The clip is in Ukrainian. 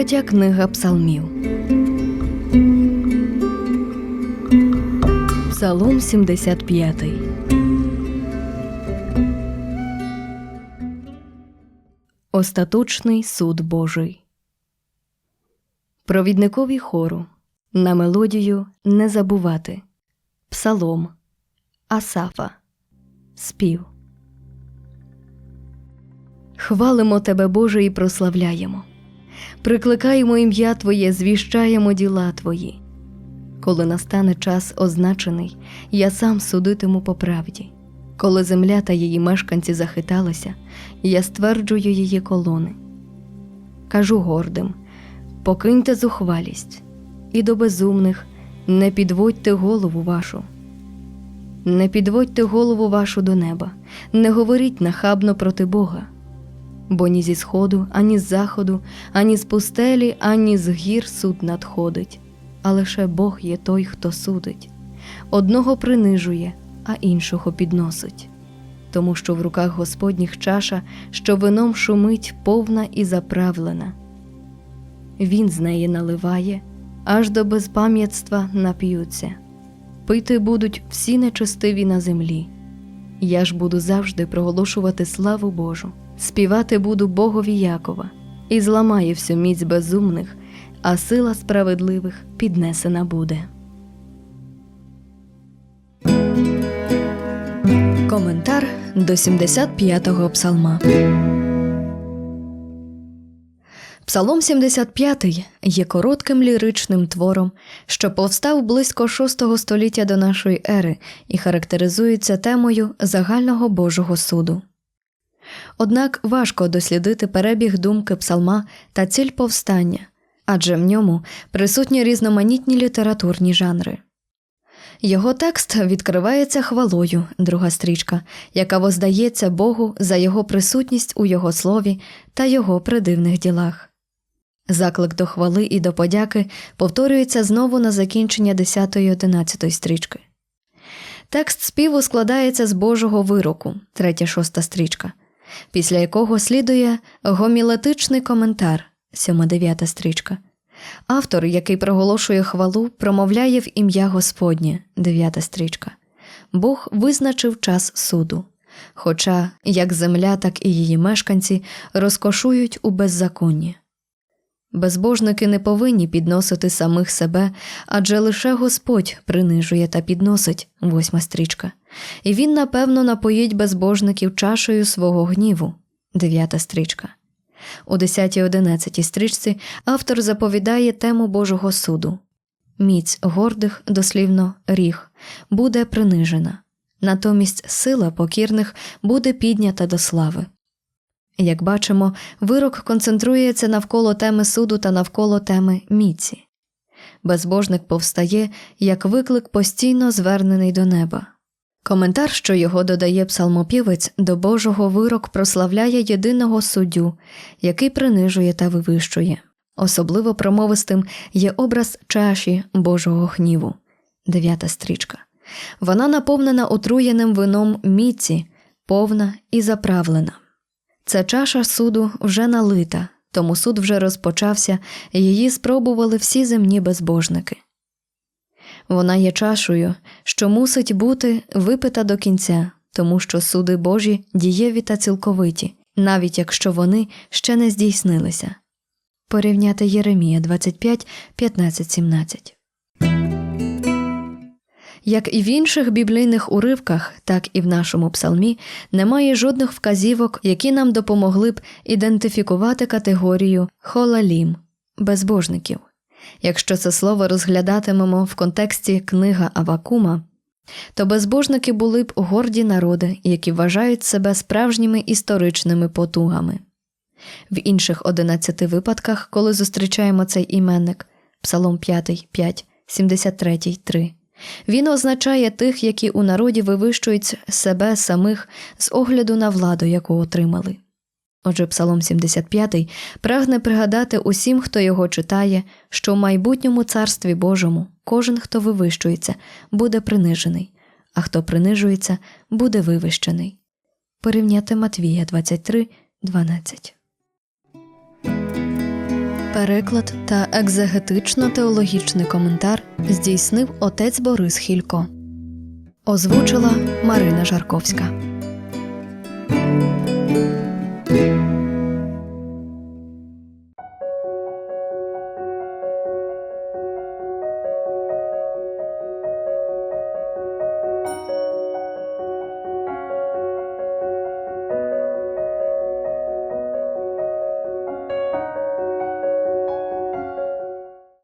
Третя книга Псалмів. Псалом 75. Остаточний суд Божий. Провідникові хору. На мелодію не забувати. Псалом Асафа. Спів. Хвалимо Тебе, Боже, і прославляємо. Прикликаємо ім'я Твоє, звіщаємо діла Твої. Коли настане час означений, я сам судитиму по правді. Коли земля та її мешканці захиталися, я стверджую її колони. Кажу гордим: покиньте зухвалість, і до безумних не підводьте голову вашу. Не підводьте голову вашу до неба, не говоріть нахабно проти Бога бо ні зі сходу, ані з заходу, ані з пустелі, ані з гір суд надходить, а лише Бог є той, хто судить, одного принижує, а іншого підносить. Тому що в руках Господніх чаша, що вином шумить, повна і заправлена. Він з неї наливає, аж до безпам'ятства нап'ються. Пити будуть всі нечестиві на землі. Я ж буду завжди проголошувати славу Божу співати буду Богові Якова, і зламає всю міць безумних, а сила справедливих піднесена буде. Коментар до 75-го псалма. Псалом 75 є коротким ліричним твором, що повстав близько VI століття до нашої ери і характеризується темою загального Божого суду. Однак важко дослідити перебіг думки псалма та ціль повстання, адже в ньому присутні різноманітні літературні жанри. Його текст відкривається хвалою, друга стрічка, яка воздається Богу за його присутність у його слові та його придивних ділах. Заклик до хвали і до подяки повторюється знову на закінчення 10 і 11 стрічки. Текст співу складається з Божого вироку, третя шоста стрічка, після якого слідує гомілетичний коментар, сьома дев'ята стрічка. Автор, який проголошує хвалу, промовляє в ім'я Господнє, дев'ята стрічка. Бог визначив час суду. Хоча як земля, так і її мешканці розкошують у беззаконні. Безбожники не повинні підносити самих себе, адже лише Господь принижує та підносить восьма стрічка, і він, напевно, напоїть безбожників чашею свого гніву, дев'ята стрічка. У 10-11 стрічці автор заповідає тему Божого суду міць гордих, дослівно ріг, буде принижена, натомість сила покірних буде піднята до слави. Як бачимо, вирок концентрується навколо теми суду та навколо теми міці. Безбожник повстає як виклик постійно звернений до неба. Коментар, що його додає псалмопівець, до Божого вирок прославляє єдиного суддю, який принижує та вивищує. Особливо промовистим є образ чаші Божого гніву, дев'ята стрічка. Вона наповнена отруєним вином міці, повна і заправлена. Ця чаша суду вже налита, тому суд вже розпочався, її спробували всі земні безбожники. Вона є чашою, що мусить бути випита до кінця, тому що суди Божі дієві та цілковиті, навіть якщо вони ще не здійснилися. Порівняти Єремія 25, 15, 17 як і в інших біблійних уривках, так і в нашому псалмі немає жодних вказівок, які нам допомогли б ідентифікувати категорію холалім безбожників. Якщо це слово розглядатимемо в контексті книга Авакума, то безбожники були б горді народи, які вважають себе справжніми історичними потугами. В інших 11 випадках, коли зустрічаємо цей іменник Псалом 5, 5, 73, 3, він означає тих, які у народі вивищують себе самих з огляду на владу, яку отримали. Отже, Псалом 75 прагне пригадати усім, хто його читає, що в майбутньому царстві Божому кожен, хто вивищується, буде принижений, а хто принижується, буде вивищений. Порівняти Матвія 23, 12 Переклад та екзегетично-теологічний коментар здійснив отець Борис Хілько. Озвучила Марина Жарковська.